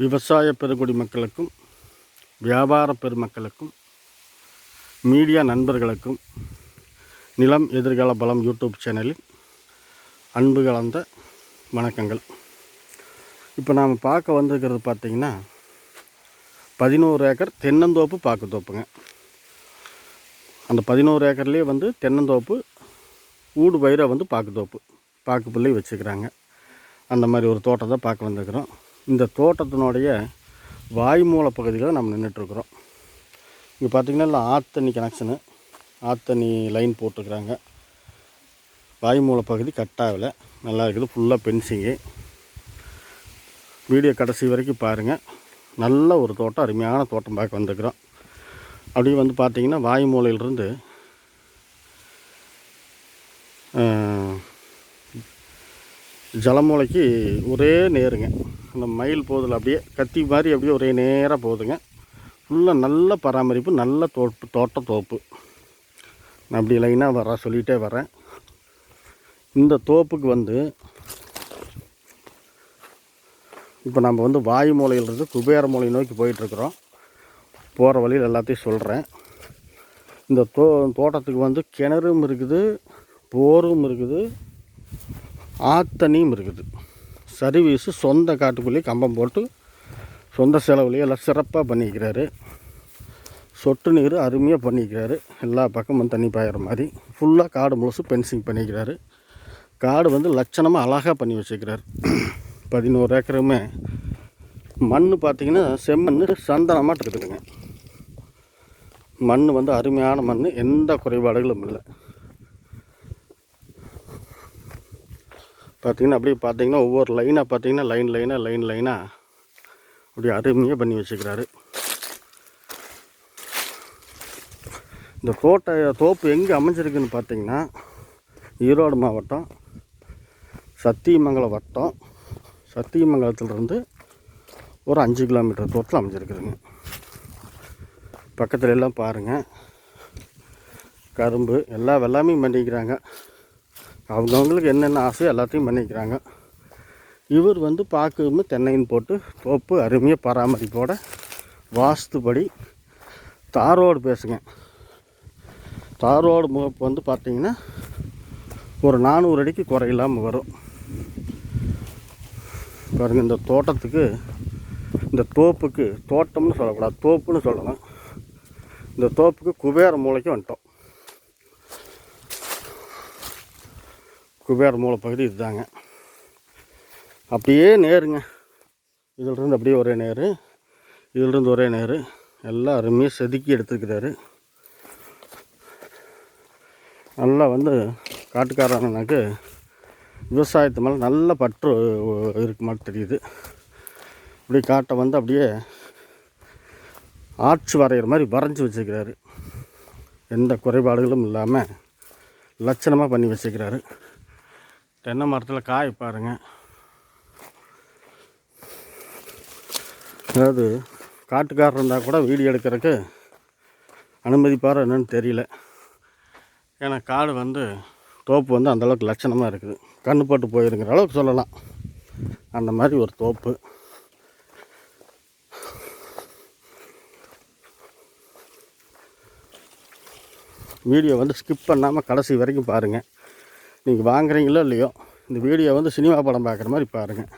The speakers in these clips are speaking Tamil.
விவசாய பெருங்குடி மக்களுக்கும் வியாபார பெருமக்களுக்கும் மீடியா நண்பர்களுக்கும் நிலம் எதிர்கால பலம் யூடியூப் சேனலில் அன்பு கலந்த வணக்கங்கள். இப்போ நாம் பார்க்க வந்திருக்கிறது பார்த்திங்கன்னா பதினோரு ஏக்கர் தென்னந்தோப்பு பாக்குத்தோப்புங்க அந்த பதினோரு ஏக்கர்லேயே வந்து தென்னந்தோப்பு ஊடு பயிரை வந்து பாக்குத்தோப்பு பாக்கு பிள்ளை வச்சுக்கிறாங்க. அந்த மாதிரி ஒரு தோட்டத்தை பார்க்க வந்திருக்கிறோம். இந்த தோட்டத்தினுடைய வாய்மூல பகுதியில் நம்ம நின்றுட்டுருக்குறோம். இங்கே பார்த்திங்கன்னா இல்லை ஆத்தண்ணி கனெக்ஷனு ஆத்தண்ணி லைன் போட்டிருக்கிறாங்க. வாய்மூல பகுதி கட்டாகலை நல்லா இருக்குது. ஃபுல்லாக பென்சிங்கு வீடியோ கடைசி வரைக்கும் பாருங்கள் நல்ல ஒரு தோட்டம் அருமையான தோட்டம் பார்க்க வந்துருக்குறோம். அப்படியே வந்து பார்த்திங்கன்னா வாய்மூலையிலிருந்து ஜலமூலைக்கு ஒரே நேருங்க. அந்த மயில் போதில் அப்படியே கத்தி மாதிரி அப்படியே ஒரே நேராக போகுதுங்க ஃபுல்லாக நல்ல பராமரிப்பு நல்ல தோப்பு தோட்ட தோப்பு. நான் அப்படி லைனாக வர சொல்லிகிட்டே வரேன். இந்த தோப்புக்கு வந்து இப்போ நம்ம வந்து வாயு மூலையிலிருந்து குபேர மூலை நோக்கி போயிட்டுருக்குறோம். போகிற வழியில் எல்லாத்தையும் சொல்கிறேன் இந்த தோ தோட்டத்துக்கு வந்து கிணறும் இருக்குது போரும் இருக்குது. ஆத்தனியும் இருக்குது. சர்வீஸு சொந்த காட்டுக்குள்ளேயே கம்பம் போட்டு சொந்த செலவுலேயே எல்லாம் சிறப்பாக பண்ணிக்கிறாரு. சொட்டு நீர் அருமையாக பண்ணிக்கிறாரு. எல்லா பக்கமும் தண்ணி பாயிற மாதிரி. ஃபுல்லாக காடு முழுசு பென்சிங் பண்ணிக்கிறாரு. காடு வந்து லட்சணமாக அழகாக பண்ணி வச்சுக்கிறார். பதினோரு ஏக்கருமே. மண் பார்த்திங்கன்னா செம்மண் சந்தனமாக இருக்குதுங்க. மண் வந்து அருமையான மண் எந்த குறைபாடுகளும் இல்லை. பார்த்திங்கன்னா அப்படியே பார்த்தீங்கன்னா ஒவ்வொரு லைனாக பார்த்தீங்கன்னா லைன் லைனாக லைன் லைனாக அப்படியே அருமையாக பண்ணி வச்சுக்கிறாரு. இந்த தோட்ட தோப்பு எங்கே அமைஞ்சிருக்குன்னு பார்த்தீங்கன்னா ஈரோடு மாவட்டம் சத்தியமங்கலம் வட்டம். சத்தியமங்கலத்துலேருந்து ஒரு அஞ்சு கிலோமீட்டர் தூரத்தில் அமைஞ்சிருக்குதுங்க. பக்கத்துல எல்லாம் பாருங்கள் கரும்பு எல்லா வெள்ளாமே பண்ணிக்கிறாங்க. அவங்கவுங்களுக்கு என்னென்ன ஆசையோ எல்லாத்தையும் பண்ணிக்கிறாங்க. இவர் வந்து பாக்குன்னு தென்னைன்னு போட்டு தோப்பு அருமையாக பராமரிப்போட வாஸ்துபடி தாரோடு பேசுங்க. தாரோடு முகப்பு வந்து பார்த்தீங்கன்னா ஒரு நானூறு அடிக்கு குறையில்லாமல் வரும். பாருங்கள் இந்த தோட்டத்துக்கு இந்த தோப்புக்கு தோட்டம்னு சொல்லக்கூடாது தோப்புன்னு சொல்லணும் இந்த தோப்புக்கு குபேர மூளைக்கு வந்துட்டோம். குபேர மூளை பகுதி இதுதாங்க. அப்படியே நேருங்க. இதிலிருந்து அப்படியே ஒரே நேரு இதிலிருந்து ஒரே நேரு. எல்லாம் அருமையாக செதுக்கி எடுத்துக்கிறாரு நல்லா வந்து காட்டுக்காரனுக்கு விவசாயத்து மேலே நல்ல பற்று இருக்கு மாதிரி தெரியுது. அப்படியே காட்டை வந்து அப்படியே ஆட்சி வரைகிற மாதிரி வரைஞ்சி வச்சுக்கிறாரு எந்த குறைபாடுகளும் இல்லாமல் லட்சணமாக பண்ணி வச்சுக்கிறாரு தென்னை மரத்தில் காய் பாருங்கள் அதாவது காட்டுக்காரர் இருந்தால் கூட வீடியோ எடுக்கிறதுக்கு அனுமதிப்பார் என்னன்னு தெரியல. ஏன்னா காடு வந்து தோப்பு வந்து அந்தளவுக்கு லட்சணமாக இருக்குது. கண்ணுப்பட்டு போயிருங்கிற அளவுக்கு சொல்லலாம். அந்த மாதிரி ஒரு தோப்பு. வீடியோ வந்து ஸ்கிப் பண்ணாமல் கடைசி வரைக்கும் பாருங்கள் நீங்கள் வாங்குறீங்களோ இல்லையோ இந்த வீடியோ வந்து சினிமா படம் பார்க்குற மாதிரி பாருங்கள்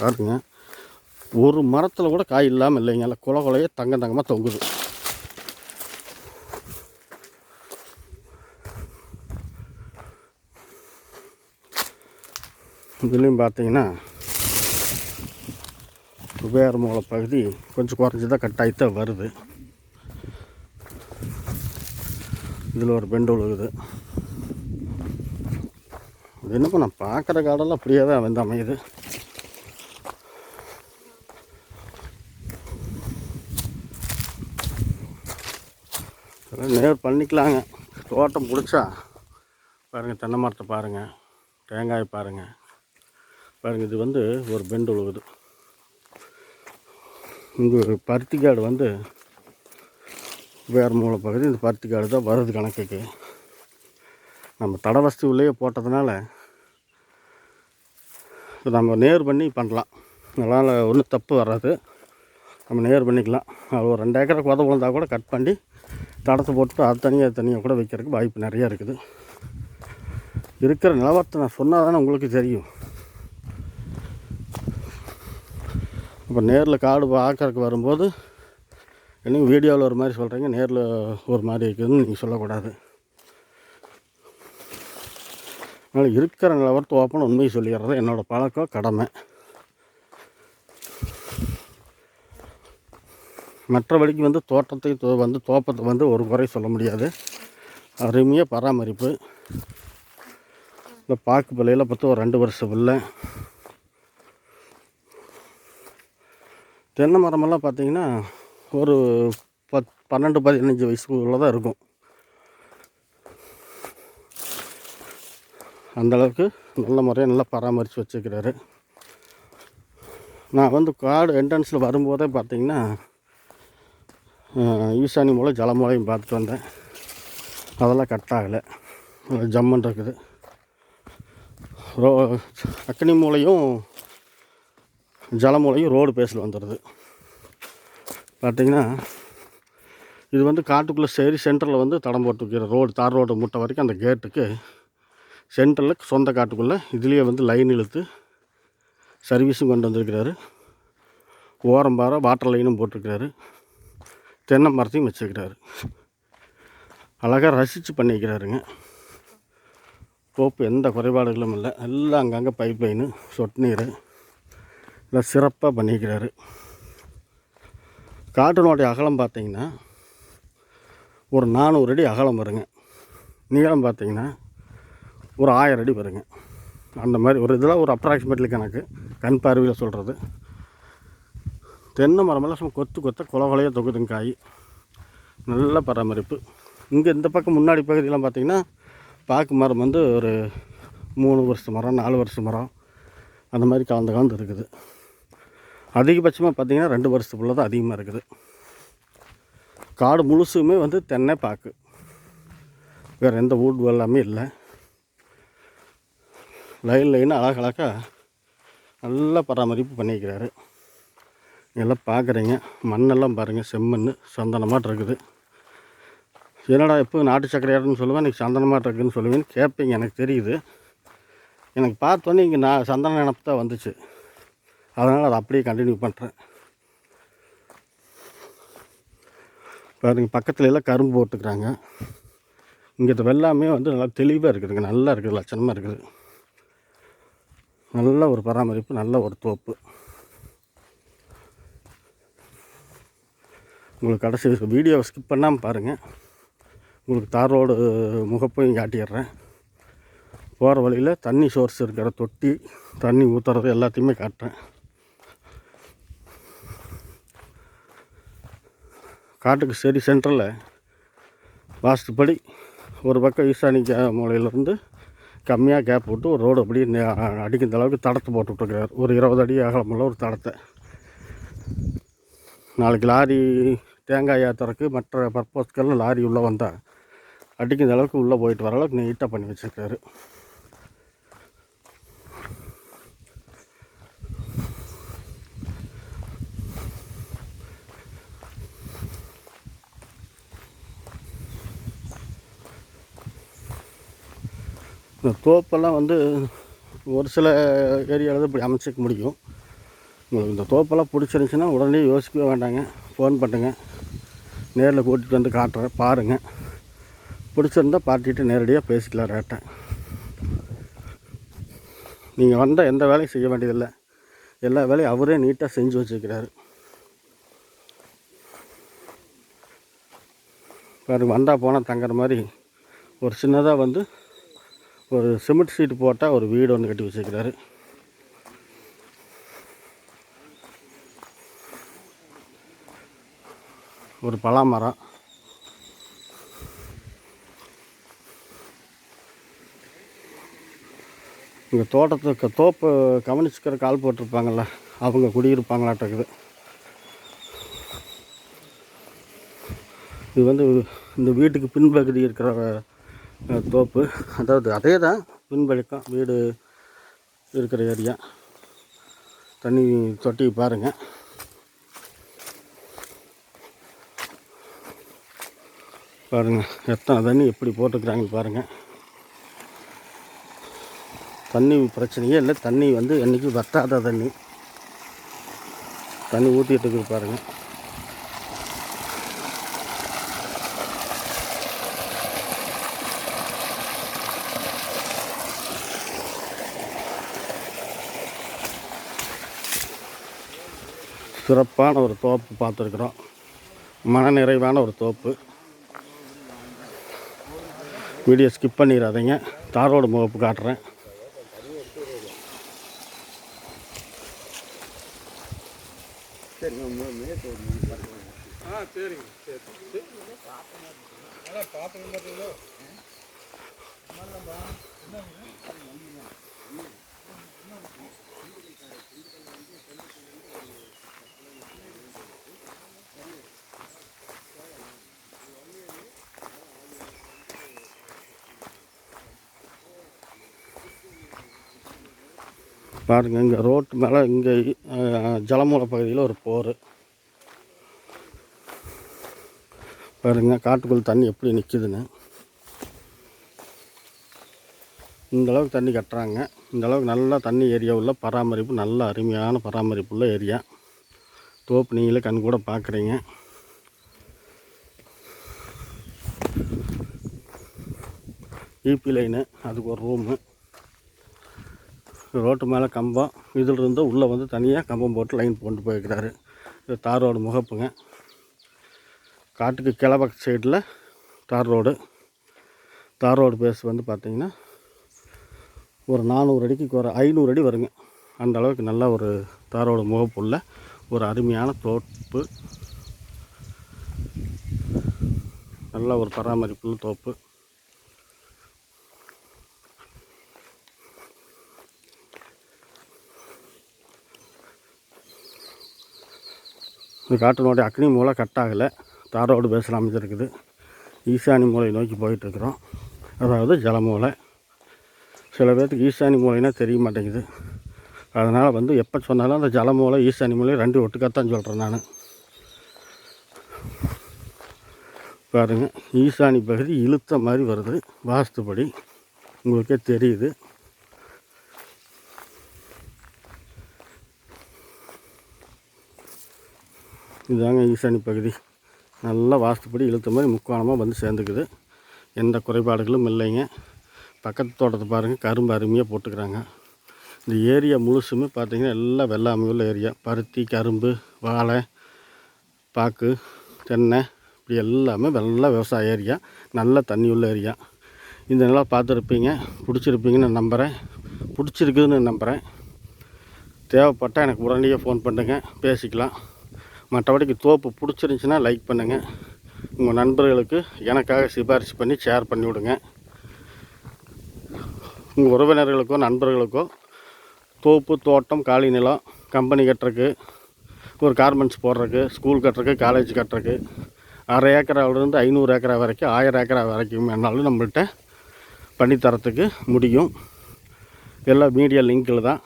பாருங்க. ஒரு மரத்தில் கூட காய் இல்லாமல் இல்லைங்க. எல்லாம் குல குலையே தங்க தங்கமாக தொங்குது. இதுலேயும் பார்த்தீங்கன்னா குபேர மூல பகுதி கொஞ்சம் குறைஞ்சி தான் கட்டாயத்தான் வருது. இதில் ஒரு பெண்டு விழுகுது. இது என்னப்போ நான் பார்க்குற காடெல்லாம் அப்படியே தான் வந்து அமையுது. நேர் பண்ணிக்கலாங்க. தோட்டம் பிடிச்சா பாருங்கள் தென்னை மரத்தை பாருங்கள் தேங்காய் பாருங்கள் பாருங்கள் இது வந்து ஒரு பெண்டு விழுகுது. இங்கே ஒரு பருத்தி காடு வந்து வேறு மூல பகுதி இந்த பருத்தி காடு தான் வருது கணக்குக்கு. நம்ம தடவஸ்தி உள்ளேயே போட்டதுனால நம்ம நேர் பண்ணி பண்ணலாம். அதனால் ஒன்றும் தப்பு வராது. நம்ம நேர் பண்ணிக்கலாம். அது ஒரு ரெண்டு ஏக்கருக்கு உதவு விழுந்தால் கூட கட் பண்ணி தடத்தை போட்டு அது தனியாக தனியாக கூட வைக்கிறதுக்கு வாய்ப்பு நிறையா இருக்குது. இருக்கிற நிலவரத்தை நான் சொன்னால் தானே உங்களுக்கு தெரியும். இப்போ நேரில் காடு ஆக்கறக்கு வரும்போது என்னங்க வீடியோவில் ஒரு மாதிரி சொல்கிறீங்க நேரில் ஒரு மாதிரி இருக்குதுன்னு நீங்கள் சொல்லக்கூடாது. அதனால் இருக்கிற நிலவரத்து ஓப்பன் உண்மையை சொல்லிடுறது என்னோடய பழக்கம் கடமை. மற்றபடிக்கு வந்து தோட்டத்தை தோ- வந்து தோப்பத்தை வந்து ஒரு குறை சொல்ல முடியாது. அருமையாக பராமரிப்பு. இந்த பாக்கு பிள்ளையில் பார்த்து ஒரு ரெண்டு வருஷம் பிள்ளை. தென்னை மரமெல்லாம் பார்த்திங்கன்னா ஒரு பத் பன்னெண்டு பதினஞ்சு வயசுக்குள்ளே தான் இருக்கும். அந்தளவுக்கு நல்ல முறையாக நல்லா பராமரித்து வச்சுக்கிறாரு. நான் வந்து காடு என்ட்ரன்ஸில் வரும்போதே பார்த்தீங்கன்னா ஈசானி மூலம் ஜலமூலையும் பார்த்துட்டு வந்தேன். அதெல்லாம் கட் ஆகலை. ஜம்முன் இருக்குது. ரோ அக்னி மூலையும் ஜலமூலையும் ரோடு பேஸில் வந்துடுது. பார்த்தீங்கன்னா இது வந்து காட்டுக்குள்ளே சரி சென்டரில் வந்து தடம் போட்டு வைக்கிற ரோடு தார் ரோடு முட்டை வரைக்கும் அந்த கேட்டுக்கு சென்டரில் சொந்த காட்டுக்குள்ளே இதுலேயே வந்து லைன் இழுத்து சர்வீஸும் கொண்டு வந்திருக்கிறாரு. ஓரம் பார வாட்டர் லைனும் போட்டிருக்கிறாரு. தென்னை மரத்தையும் வச்சுருக்கிறாரு. அழகாக ரசித்து பண்ணிக்கிறாருங்க. போப்பு எந்த குறைபாடுகளும் இல்லை. எல்லாம் அங்கங்கே பைப் லைனு சொட்டு நீர். நல்லா சிறப்பாக பண்ணிக்கிறாரு. காட்டனுடைய அகலம் பார்த்தீங்கன்னா ஒரு நானூறு அடி அகலம் வருங்க. நீளம் பார்த்திங்கன்னா ஒரு ஆயிரம் அடி வருங்க. அந்த மாதிரி ஒரு இதெல்லாம் ஒரு அப்ராக்சிமேட்லி கணக்கு. கண் பார்வையில் சொல்கிறது தென்னை மரமெல்லாம் சும்மா கொத்து கொத்த குல குலையாக தொகுதுங்க காய். நல்ல பராமரிப்பு. இங்கே இந்த பக்கம் முன்னாடி பகுதியெல்லாம் பார்த்திங்கன்னா பாக்கு மரம் வந்து ஒரு மூணு வருஷம் மரம் நாலு வருஷம் மரம். அந்த மாதிரி கலந்து கலந்து இருக்குது. அதிகபட்சமாக பார்த்தீங்கன்னா ரெண்டு வருஷத்துக்குள்ள தான் அதிகமாக இருக்குது. காடு முழுசுமே வந்து தென்னை பாக்கு. வேறு எந்த வீடு எல்லாமே இல்லை. லைன் லைனாக அழகழகாக நல்லா பராமரிப்பு பண்ணிக்கிறாரு. எல்லாம் பார்க்குறீங்க மண்ணெல்லாம் பாருங்கள் செம்மண் சந்தனமாக இருக்குது. என்னடா எப்போ நாட்டு சக்கரையாடுன்னு சொல்லுவேன் இன்றைக்கி சந்தனமாக இருக்குதுன்னு சொல்லுவேன்னு கேட்பீங்க எனக்கு தெரியுது. எனக்கு பார்த்தோன்னே இங்கே நான் சந்தன நினப்பு தான் வந்துச்சு. அதனால் அதை அப்படியே கண்டினியூ பண்ணுறேன் பாருங்க பக்கத்துல எல்லாம் கரும்பு போட்டுக்கிறாங்க. இங்கே வெள்ளாமே வந்து நல்லா தெளிவாக இருக்குதுங்க. நல்லா இருக்குது லட்சணமாக இருக்குது. நல்ல ஒரு பராமரிப்பு நல்ல ஒரு தோப்பு. உங்களுக்கு கடைசி வீடியோவை ஸ்கிப் பண்ணாமல் பாருங்கள் உங்களுக்கு தார் ரோடு முகப்பையும் காட்டிடுறேன். போகிற வழியில் தண்ணி சோர்ஸ் இருக்கிற தொட்டி தண்ணி ஊற்றுறது எல்லாத்தையுமே காட்டுறேன். காட்டுக்கு சரி சென்டரில் வாஸ்துப்படி ஒரு பக்கம் ஈசானி கே மூலையிலேருந்து கம்மியாக கேப் விட்டு ஒரு ரோடு அப்படியே அடிக்கிற அளவுக்கு தடத்தை போட்டு விட்ருக்கிறார் ஒரு இருபது அடி அகலமுள்ள ஒரு தடத்தை. நாளைக்கு லாரி தேங்காய் ஏற்றுறக்கு மற்ற பர்பஸ்க்கெல்லாம் லாரி உள்ளே வந்தால் அடிக்கிற அளவுக்கு உள்ளே போயிட்டு வர அளவுக்கு நீட்டாக பண்ணி வச்சுருக்காரு. தோப்பெல்லாம் வந்து ஒரு சில ஏரியாவில் தான் இப்படி அமைச்சிக்க முடியும். உங்களுக்கு இந்த தோப்பெல்லாம் பிடிச்சிருந்துச்சின்னா உடனே யோசிக்கவே வேண்டாங்க. ஃபோன் பண்ணுங்க. நேரில் கூட்டிகிட்டு வந்து காட்டுறேன். பாருங்கள் பிடிச்சிருந்தா பார்ட்டிகிட்ட நேரடியாக பேசிக்கலாம் ரேட்டை. நீங்கள் வந்தால் எந்த வேலையும் செய்ய வேண்டியதில்லை. எல்லா வேலையும் அவரே நீட்டாக செஞ்சு வச்சுருக்கிறாரு. பாருங்க வந்தால் போனால் தங்குற மாதிரி ஒரு சின்னதாக வந்து ஒரு சிமெண்ட் சீட்டு போட்டால் ஒரு வீடு ஒன்று கட்டி வச்சுருக்கிறாரு. ஒரு பலாமரம். இங்கே தோட்டத்துக்கு தோப்பு கவனிச்சுக்கிற கால் போட்டிருப்பாங்கள்ல அவங்க குடியிருப்பாங்களாட்டிருக்குது இது வந்து இந்த வீட்டுக்கு பின்பகுதி இருக்கிற தோப்பு. அதாவது அதே தான் பின்பக்கம் வீடு இருக்கிற ஏரியா. தண்ணி தொட்டி பாருங்கள் பாருங்கள் எத்தனை தண்ணி எப்படி போட்டுக்கிறாங்கன்னு பாருங்கள் தண்ணி பிரச்சனையே இல்லை. தண்ணி வந்து என்றைக்கும் வத்தாத தண்ணி. தண்ணி ஊற்றிட்டு இருக்குது பாருங்கள் சிறப்பான ஒரு தோப்பு பார்த்துருக்குறோம். மனநிறைவான ஒரு தோப்பு. வீடியோ ஸ்கிப் பண்ணிடாதீங்க. தாரோடு முகப்பு காட்டுறேன். பாருங்கள் இங்கே ரோட்டு மேலே இங்கே ஜலமூல பகுதியில் ஒரு போர். பாருங்க காட்டுக்குள் தண்ணி எப்படி நிற்கிதுன்னு இந்தளவுக்கு தண்ணி கட்டுறாங்க. இந்தளவுக்கு நல்லா தண்ணி ஏரியா உள்ள பராமரிப்பு நல்ல அருமையான பராமரிப்பு உள்ள ஏரியா. தோப்பு நீங்களே கண் கூட பார்க்குறீங்க ஈபி லைனு அதுக்கு ஒரு ரூமு ரோட்டு மேலே கம்பம் இதில் இருந்து உள்ளே வந்து தனியாக கம்பம் போட்டு லைன் கொண்டு போயிருக்கிறாரு. இது தார் ரோடு முகப்புங்க. காட்டுக்கு கிழபக்க சைடில் தார் ரோடு. தார் ரோடு பேஸ் வந்து பார்த்திங்கன்னா ஒரு நானூறு அடிக்கு ஒரு ஐநூறு அடி வருங்க. அந்த அளவுக்கு நல்ல ஒரு தார் ரோடு முகப்புள்ள ஒரு அருமையான தோப்பு. நல்ல ஒரு பராமரிப்புள்ள தோப்பு. இந்த காட்டினுடைய அக்னி மூலை கட் ஆகலை. தாரோடு பேசல அமைஞ்சிருக்குது. ஈசானி மூலையை நோக்கி போயிட்டுருக்குறோம். அதாவது ஜலமூலை சில பேர்த்துக்கு ஈசானி மூலைனா தெரிய மாட்டேங்குது. அதனால் வந்து எப்போ சொன்னாலும் அந்த ஜலமூலை ஈசானி மூலை ரெண்டு ஒட்டுக்காத்தான் சொல்கிறேன் நான். பாருங்கள் ஈசானி பகுதி இழுத்த மாதிரி வருது. வாஸ்துபடி உங்களுக்கே தெரியுது. இதுதாங்க ஈசானி பகுதி. நல்லா வாஸ்துப்படி இழுத்த மாதிரி முக்கோணமாக வந்து சேர்ந்துக்குது. எந்த குறைபாடுகளும் இல்லைங்க. பக்கத்து தோட்டத்தை பாருங்கள் கரும்பு அருமையாக போட்டுக்கிறாங்க. இந்த ஏரியா முழுசுமே பார்த்திங்கன்னா எல்லாம் வெள்ளாமை உள்ள ஏரியா. பருத்தி கரும்பு வாழை பாக்கு தென்னை இப்படி எல்லாமே வெள்ள விவசாய ஏரியா. நல்ல தண்ணி உள்ள ஏரியா. இந்த நிலம் பார்த்துருப்பீங்க பிடிச்சிருப்பீங்கன்னு நம்புகிறேன் பிடிச்சிருக்குதுன்னு நம்புகிறேன் தேவைப்பட்டால் எனக்கு உடனடியாக ஃபோன் பண்ணுங்கள் பேசிக்கலாம். மற்றபடிக்கு தோப்பு பிடிச்சிருந்துச்சின்னா லைக் பண்ணுங்கள் உங்கள் நண்பர்களுக்கு எனக்காக சிபாரிசு பண்ணி ஷேர் பண்ணி விடுங்க. உங்கள் உறவினர்களுக்கோ நண்பர்களுக்கோ தோப்பு தோட்டம் காலி நிலம் கம்பெனி கட்டுறக்கு ஒரு கார்மெண்ட்ஸ் போடுறக்கு ஸ்கூல் கட்டுறக்கு காலேஜ் கட்டுறக்கு அரை ஏக்கராவிலேருந்து ஐநூறு ஏக்கரா வரைக்கும் ஆயிரம் ஏக்கரா வரைக்கும் வேணாலும் நம்மள்கிட்ட பண்ணித்தரத்துக்கு முடியும். எல்லாம் மீடியா லிங்கில் தான்.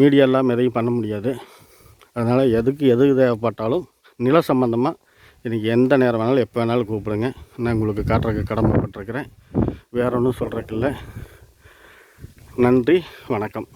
மீடியா இல்லாமல் எதையும் பண்ண முடியாது. அதனால் எதுக்கு எது தேவைப்பட்டாலும் நில சம்மந்தமாக எனக்கு எந்த நேரம் வேணாலும் எப்போ வேணாலும் கூப்பிடுங்க. நான் உங்களுக்கு காட்டுறதுக்கு கடமைப்பட்டிருக்கிறேன். வேற ஒன்றும் சொல்கிறதுக்கு இல்லை. நன்றி வணக்கம்.